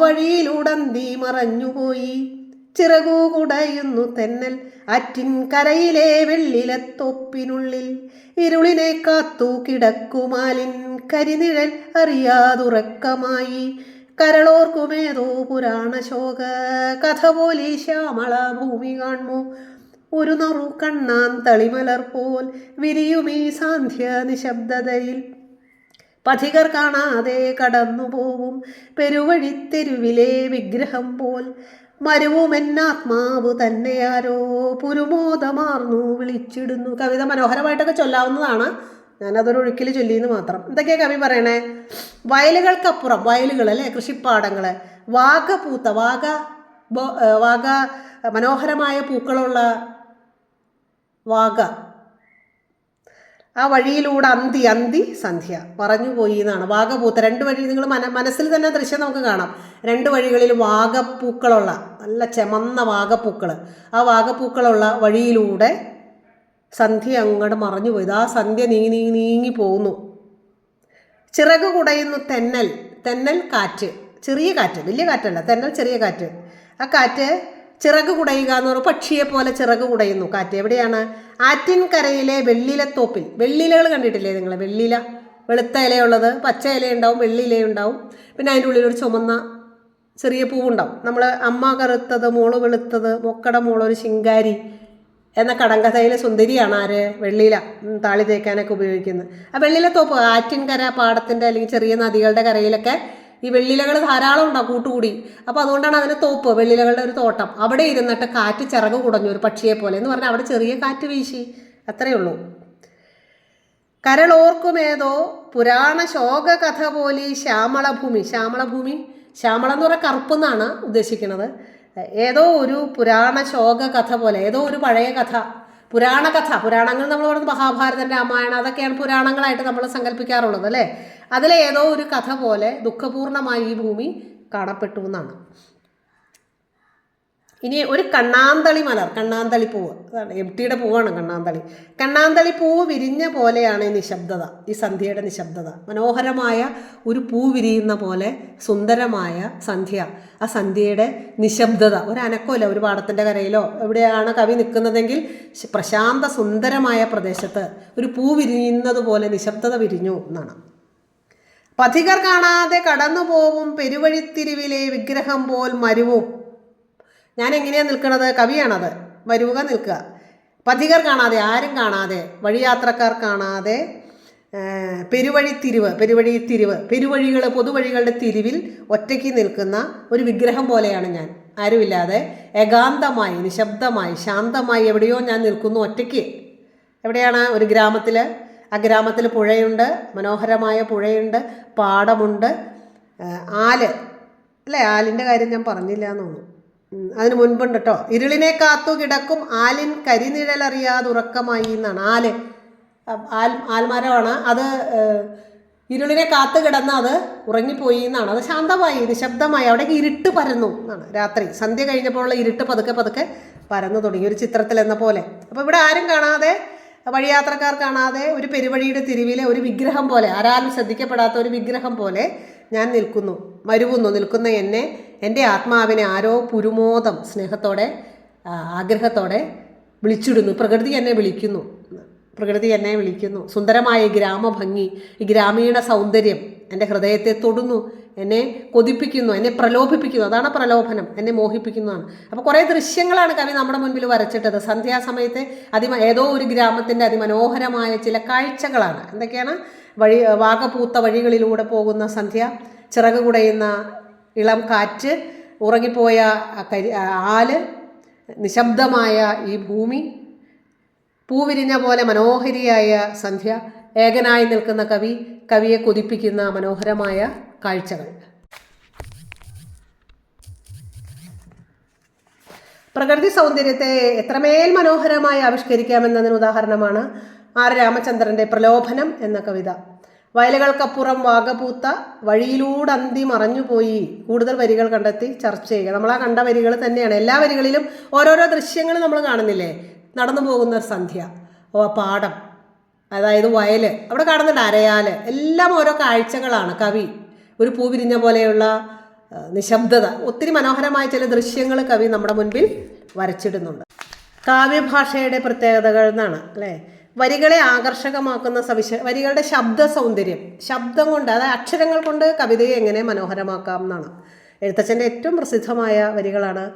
വഴിയിലുടന്തി മറഞ്ഞുപോയി ചിറകു കുടയുന്നു തെന്നൽ. അറ്റിൻ കരയിലെ വെള്ളിലത്തൊപ്പിനുള്ളിൽ ഇരുളിനെ കാത്തു കിടക്കുമാലിൻ കരിനിഴൽ അറിയാതുറക്കമായി. കരളോർക്കുമേതോ പുരാണ ശോക കഥ പോലെ ശ്യാമള ഭൂമി കാൺമു ഒരു നറു കണ്ണാൻ തളിമലർ പോൽ വിരിയുമീ സാന്ധ്യ നിശബ്ദതയിൽ. പഥികർ കാണാതെ കടന്നു പോവും പെരുവഴിത്തെരുവിലെ വിഗ്രഹം പോൽ. മരുവുമെന്നാത്മാവ് തന്നെയാരോ പുരുമോദമാർന്നു വിളിച്ചിടുന്നു. കവിത മനോഹരമായിട്ടൊക്കെ ചൊല്ലാവുന്നതാണ്. ഞാനതൊരു ഒഴുക്കിൽ ചൊല്ലിയെന്ന് മാത്രം. എന്തൊക്കെയാ കവി പറയണേ? വയലുകൾക്കപ്പുറം വയലുകൾ അല്ലേ? കൃഷിപ്പാടങ്ങൾ വാഗ പൂത്ത വാഗ വാഗ മനോഹരമായ പൂക്കളുള്ള വാഗ. ആ വഴിയിലൂടെ അന്തി അന്തി സന്ധ്യ. പറഞ്ഞു പോയി എന്നാണ്. വാഗപൂത്ത രണ്ട് വഴി നിങ്ങൾ മന മനസ്സിൽ തന്നെ ദൃശ്യം നമുക്ക് കാണാം. രണ്ട് വഴികളിൽ വാഗപ്പൂക്കളുള്ള നല്ല ചെമന്ന വാഗപ്പൂക്കൾ ആ വാഗപ്പൂക്കളുള്ള വഴിയിലൂടെ സന്ധ്യ അങ്ങോട്ട് മറഞ്ഞു പോയത് ആ സന്ധ്യ നീങ്ങി നീങ്ങി നീങ്ങി പോകുന്നു ചിറക് കുടയുന്നു തെന്നൽ. തെന്നൽ കാറ്റ്. ചെറിയ കാറ്റ്. വലിയ കാറ്റല്ല. തെന്നൽ ചെറിയ കാറ്റ്. ആ കാറ്റ് ചിറക് കുടയുക എന്ന് പറയുമ്പോൾ പക്ഷിയെ പോലെ ചിറക് കുടയുന്നു. കാറ്റ് എവിടെയാണ്? ആറ്റിൻകരയിലെ വെള്ളിലത്തോപ്പിൽ. വെള്ളിലകൾ കണ്ടിട്ടില്ലേ നിങ്ങൾ വെള്ളില. വെളുത്ത ഇലയുള്ളത്. പച്ച ഇലയുണ്ടാവും വെള്ളി ഇലയുണ്ടാവും. പിന്നെ അതിന്റെ ഉള്ളിൽ ഒരു ചുമന്ന ചെറിയ പൂവുണ്ടാവും. നമ്മൾ അമ്മ കറുത്തത് മോൾ വെളുത്തത് മൊക്കട മോൾ ഒരു ശിങ്കാരി എന്ന കടങ്കഥയിലെ സുന്ദരിയാണ് ആര്? വെള്ളിയില. താളി തേക്കാനൊക്കെ ഉപയോഗിക്കുന്നത്. ആ വെള്ളിലത്തോപ്പ് ആറ്റിൻകര പാടത്തിന്റെ അല്ലെങ്കിൽ ചെറിയ നദികളുടെ കരയിലൊക്കെ ഈ വെള്ളിലകൾ ധാരാളം ഉണ്ടാവും കൂട്ടുകൂടി. അപ്പോൾ അതുകൊണ്ടാണ് അതിന് തോപ്പ് വെള്ളിലകളുടെ ഒരു തോട്ടം. അവിടെ ഇരുന്നിട്ട് കാറ്റ് ചിറക് കുടഞ്ഞു ഒരു പക്ഷിയെ പോലെ എന്ന് പറഞ്ഞാൽ അവിടെ ചെറിയ കാറ്റ് വീശി. അത്രയേ ഉള്ളൂ. കരളോർക്കുമേതോ പുരാണ ശോകകഥ പോലെ ശ്യാമളഭൂമി. ശ്യാമളഭൂമി ശ്യാമളം എന്ന് പറഞ്ഞാൽ കറുപ്പ് എന്നാണ് ഉദ്ദേശിക്കുന്നത്. ഏതോ ഒരു പുരാണ ശോക കഥ പോലെ ഏതോ ഒരു പഴയ കഥ പുരാണ കഥ പുരാണങ്ങൾ നമ്മൾ പറയുന്നത് മഹാഭാരതം രാമായണം അതൊക്കെയാണ് പുരാണങ്ങളായിട്ട് നമ്മൾ സങ്കല്പിക്കാറുള്ളത് അല്ലേ? അതിലെ ഏതോ ഒരു കഥ പോലെ ദുഃഖപൂർണമായി ഈ ഭൂമി കാണപ്പെട്ടു എന്നാണ്. ഇനി ഒരു കണ്ണാന്തളി മലർ കണ്ണാന്തളി പൂവ്. അതാണ് എം ടിയുടെ പൂവാണ് കണ്ണാന്തളി. കണ്ണാന്തളി പൂവ് വിരിഞ്ഞ പോലെയാണ് ഈ നിശബ്ദത ഈ സന്ധ്യയുടെ നിശബ്ദത. മനോഹരമായ ഒരു പൂ വിരിയുന്ന പോലെ സുന്ദരമായ സന്ധ്യ ആ സന്ധ്യയുടെ നിശബ്ദത. ഒരു അനക്കമില്ല ഒരു പാടത്തിന്റെ കരയിലോ എവിടെയാണ് കവി നിൽക്കുന്നതെങ്കിൽ പ്രശാന്ത സുന്ദരമായ പ്രദേശത്ത് ഒരു പൂ വിരിയുന്നത് പോലെ നിശബ്ദത വിരിഞ്ഞു എന്നാണ്. പഥികർ കാണാതെ കടന്നു പോവും പെരുവഴിത്തിരിവിലെ വിഗ്രഹം പോൽ മരുവും. ഞാൻ എങ്ങനെയാണ് നിൽക്കുന്നത് കവിയാണത്. വരുക നിൽക്കുക. പഥികർ കാണാതെ ആരും കാണാതെ വഴിയാത്രക്കാർ കാണാതെ പെരുവഴി തിരിവ് പെരുവഴി തിരിവ് പെരുവഴികൾ പൊതുവഴികളുടെ തിരിവിൽ ഒറ്റയ്ക്ക് നിൽക്കുന്ന ഒരു വിഗ്രഹം പോലെയാണ് ഞാൻ. ആരുമില്ലാതെ ഏകാന്തമായി നിശബ്ദമായി ശാന്തമായി എവിടെയോ ഞാൻ നിൽക്കുന്നു ഒറ്റയ്ക്ക്. എവിടെയാണ്? ഒരു ഗ്രാമത്തിൽ ആ ഗ്രാമത്തിൽ പുഴയുണ്ട്. മനോഹരമായ പുഴയുണ്ട്. പാടമുണ്ട്. ആൽ. അല്ലേ? ആലിന്റെ കാര്യം ഞാൻ പറഞ്ഞില്ല എന്ന് തോന്നുന്നു. അതിന് മുൻപുണ്ട് കേട്ടോ ഇരുളിനെ കാത്തു കിടക്കും ആലിൻ കരിനിഴലറിയാതെ ഉറക്കമായി എന്നാണ്. ആൽ. ആൽ ആൽമരമാണ്. അത് ഇരുളിനെ കാത്തു കിടന്ന് അത് ഉറങ്ങിപ്പോയി എന്നാണ്. അത് ശാന്തമായി നിശബ്ദമായി അവിടെ ഇരുട്ട് പരന്നു എന്നാണ് രാത്രി. സന്ധ്യ കഴിഞ്ഞപ്പോഴുള്ള ഇരുട്ട് പതുക്കെ പതുക്കെ പരന്നു തുടങ്ങി. ഒരു ചിത്രത്തിൽ എന്ന പോലെ. അപ്പോൾ ഇവിടെ ആരും കാണാതെ വഴിയാത്രക്കാർ കാണാതെ ഒരു പെരുവഴിയുടെ തിരിവിലെ ഒരു വിഗ്രഹം പോലെ ആരാലും ശ്രദ്ധിക്കപ്പെടാത്ത ഒരു വിഗ്രഹം പോലെ ഞാൻ നിൽക്കുന്നു മരുവുന്നു നിൽക്കുന്ന എന്നെ എന്റെ ആത്മാവിനെ ആരോ പുരുമോദം സ്നേഹത്തോടെ ആഗ്രഹത്തോടെ വിളിച്ചിടുന്നു. പ്രകൃതി എന്നെ വിളിക്കുന്നു. പ്രകൃതി എന്നെ വിളിക്കുന്നു. സുന്ദരമായ ഗ്രാമഭംഗി ഈ ഗ്രാമീണ സൗന്ദര്യം എന്റെ ഹൃദയത്തെ തൊടുന്നു. എന്നെ കൊതിപ്പിക്കുന്നു എന്നെ പ്രലോഭിപ്പിക്കുന്നു. അതാണ് പ്രലോഭനം. എന്നെ മോഹിപ്പിക്കുന്നതാണ്. അപ്പോൾ കുറേ ദൃശ്യങ്ങളാണ് കവി നമ്മുടെ മുൻപിൽ വരച്ചിട്ടത്. സന്ധ്യാസമയത്തെ അതിമ ഏതോ ഒരു ഗ്രാമത്തിന്റെ അതിമനോഹരമായ ചില കാഴ്ചകളാണ്. എന്തൊക്കെയാണ്? വഴി വാഗപൂത്ത വഴികളിലൂടെ പോകുന്ന സന്ധ്യ ചിറക് കുടയുന്ന ഇളം കാറ്റ് ഉറങ്ങിപ്പോയ കരി ആൽ നിശബ്ദമായ ഈ ഭൂമി പൂവിരിഞ്ഞ പോലെ മനോഹരിയായ സന്ധ്യ ഏകനായി നിൽക്കുന്ന കവി കവിയെ കൊതിപ്പിക്കുന്ന മനോഹരമായ കാഴ്ചകൾ. പ്രകൃതി സൗന്ദര്യത്തെ എത്രമേൽ മനോഹരമായി ആവിഷ്കരിക്കാമെന്നതിന് ഉദാഹരണമാണ് ആർ രാമചന്ദ്രന്റെ പ്രലോഭനം എന്ന കവിത. വയലുകൾക്കപ്പുറം വാഗപൂത്ത വഴിയിലൂടെ അന്തി മറഞ്ഞുപോയി കൂടുതൽ വരികൾ കണ്ടെത്തി ചർച്ച ചെയ്യുക. നമ്മൾ ആ കണ്ട വരികൾ തന്നെയാണ്. എല്ലാ വരികളിലും ഓരോരോ ദൃശ്യങ്ങൾ നമ്മൾ കാണുന്നില്ലേ? നടന്നു പോകുന്ന സന്ധ്യ. ഓ പാടം. അതായത് വയൽ അവിടെ കാണുന്നുണ്ട് അരയാൽ. എല്ലാം ഓരോ കാഴ്ചകളാണ്. കവി ഒരു പൂ വിരിഞ്ഞ പോലെയുള്ള നിശബ്ദത. ഒത്തിരി മനോഹരമായ ചില ദൃശ്യങ്ങൾ കവി നമ്മുടെ മുൻപിൽ വരച്ചിടുന്നുണ്ട്. കാവ്യഭാഷയുടെ പ്രത്യേകതകൾ എന്നാണ് അല്ലേ? വരികളെ ആകർഷകമാക്കുന്ന സവിശ വരികളുടെ ശബ്ദ സൗന്ദര്യം. ശബ്ദം കൊണ്ട് അതായത് അക്ഷരങ്ങൾ കൊണ്ട് കവിതയെ എങ്ങനെ മനോഹരമാക്കാം എന്നാണ്. എഴുത്തച്ഛന്റെ ഏറ്റവും പ്രസിദ്ധമായ വരികളാണ്.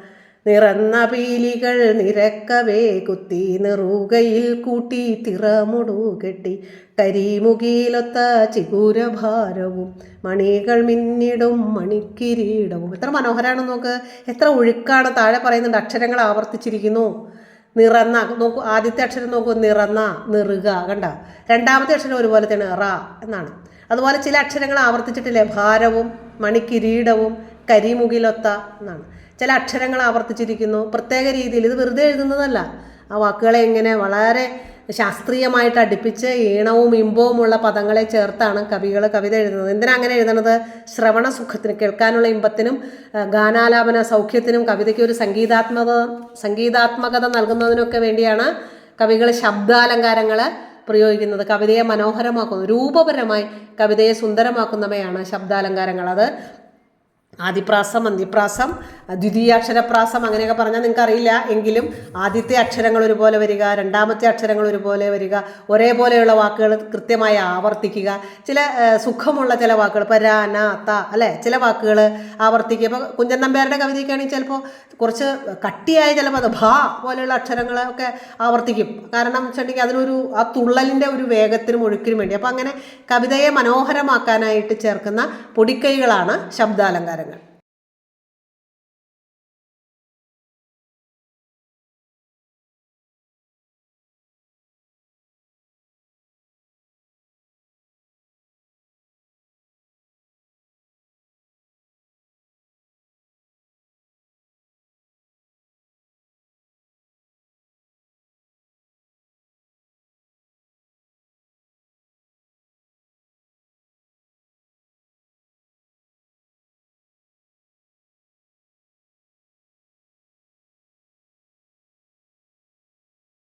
നിറന്ന പീലികൾ നിരക്കവേ കുത്തി നിറുകയിൽ കൂട്ടി തിറമുടു കെട്ടി കരിമുകിലൊത്ത ചിഗൂരഭാരവും മണികൾ മിന്നിടും മണിക്കിരീടവും. എത്ര മനോഹരമാണ് നോക്ക്. എത്ര ഒഴുക്കാണ് താഴെ പറയുന്നുണ്ട്. അക്ഷരങ്ങൾ ആവർത്തിച്ചിരിക്കുന്നു. നിറന്ന നോക്കൂ ആദ്യത്തെ അക്ഷരം നോക്കൂ നിറന്ന നിറുക കണ്ട? രണ്ടാമത്തെ അക്ഷരം ഒരുപോലെ തന്നെ റ എന്നാണ്. അതുപോലെ ചില അക്ഷരങ്ങൾ ആവർത്തിച്ചിട്ടില്ലേ? ഭാരവും മണിക്കിരീടവും കരിമുകിലൊത്ത എന്നാണ്. ചില അക്ഷരങ്ങൾ ആവർത്തിച്ചിരിക്കുന്നു. പ്രത്യേക രീതിയിൽ ഇത് വെറുതെ എഴുതുന്നതല്ല. ആ വാക്കുകളെ ഇങ്ങനെ വളരെ ശാസ്ത്രീയമായിട്ട് അടുപ്പിച്ച് ഈണവും ഇമ്പവും ഉള്ള പദങ്ങളെ ചേർത്താണ് കവികൾ കവിത എഴുതുന്നത്. എന്തിനാ അങ്ങനെ എഴുതുന്നത് ശ്രവണ സുഖത്തിന് കേൾക്കാനുള്ള ഇമ്പത്തിനും ഗാനാലാപന സൗഖ്യത്തിനും കവിതയ്ക്ക് ഒരു സംഗീതാത്മക സംഗീതാത്മകത നൽകുന്നതിനൊക്കെ വേണ്ടിയാണ് കവികൾ ശബ്ദാലങ്കാരങ്ങൾ പ്രയോഗിക്കുന്നത്. കവിതയെ മനോഹരമാക്കുന്നു. രൂപപരമായി കവിതയെ സുന്ദരമാക്കുന്നവയാണ് ശബ്ദാലങ്കാരങ്ങൾ. അത് ആദിപ്രാസം അന്തിപ്രാസം ദ്വിതീയാക്ഷരപ്രാസം അങ്ങനെയൊക്കെ പറഞ്ഞാൽ നിങ്ങൾക്ക് അറിയില്ല എങ്കിലും ആദ്യത്തെ അക്ഷരങ്ങൾ ഒരുപോലെ വരിക രണ്ടാമത്തെ അക്ഷരങ്ങൾ ഒരുപോലെ വരിക ഒരേപോലെയുള്ള വാക്കുകൾ കൃത്യമായി ആവർത്തിക്കുക. ചില സുഖമുള്ള ചില വാക്കുകൾ ഇപ്പോൾ ര ന ത അല്ലേ? ചില വാക്കുകൾ ആവർത്തിക്കുക. ഇപ്പോൾ കുഞ്ചൻ നമ്പ്യാരുടെ കവിതയ്ക്കാണെങ്കിൽ ചിലപ്പോൾ കുറച്ച് കട്ടിയായ ചില പദം ഭ പോലെയുള്ള അക്ഷരങ്ങളൊക്കെ ആവർത്തിക്കും. കാരണം വെച്ചിട്ടുണ്ടെങ്കിൽ അതിനൊരു ആ തുള്ളലിന്റെ ഒരു വേഗത്തിനും ഒഴുക്കിനും വേണ്ടി. അപ്പോൾ അങ്ങനെ കവിതയെ മനോഹരമാക്കാനായിട്ട് ചേർക്കുന്ന പൊടിക്കൈകളാണ് ശബ്ദാലങ്കാരങ്ങൾ.